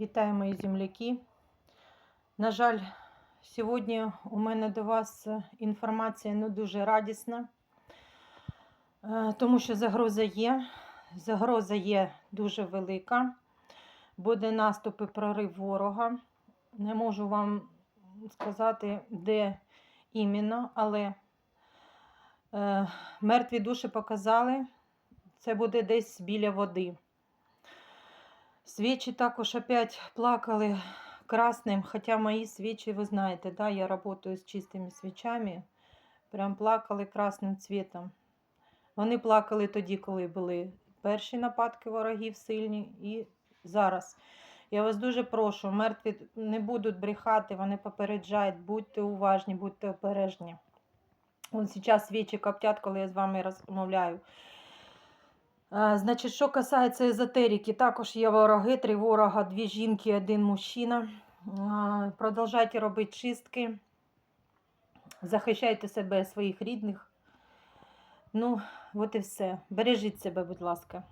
Вітаю мої земляки. На жаль, сьогодні у мене до вас е, інформація не дуже радісна, е, тому що загроза є. Загроза є дуже велика. Буде наступ і прорив ворога. Не можу вам сказати, де іменно, але е, мертві душі показали, це буде десь біля води. Свічі також опять плакали красним, хоча мої свічі, ви знаєте, да, я працюю з чистими свічами, прям плакали красним цвітом. Вони плакали тоді, коли були перші нападки ворогів сильні, і зараз. Я вас дуже прошу, мертві не будуть брехати, вони попереджають, будьте уважні, будьте обережні. Вон зараз свічі коптять, коли я з вами розмовляю. А, Значить, що касається езотерики, також є вороги, три ворога, дві жінки, один мужчина. Продовжайте робити чистки, захищайте себе, своїх рідних. Ну, от і все. Бережіть себе, будь ласка.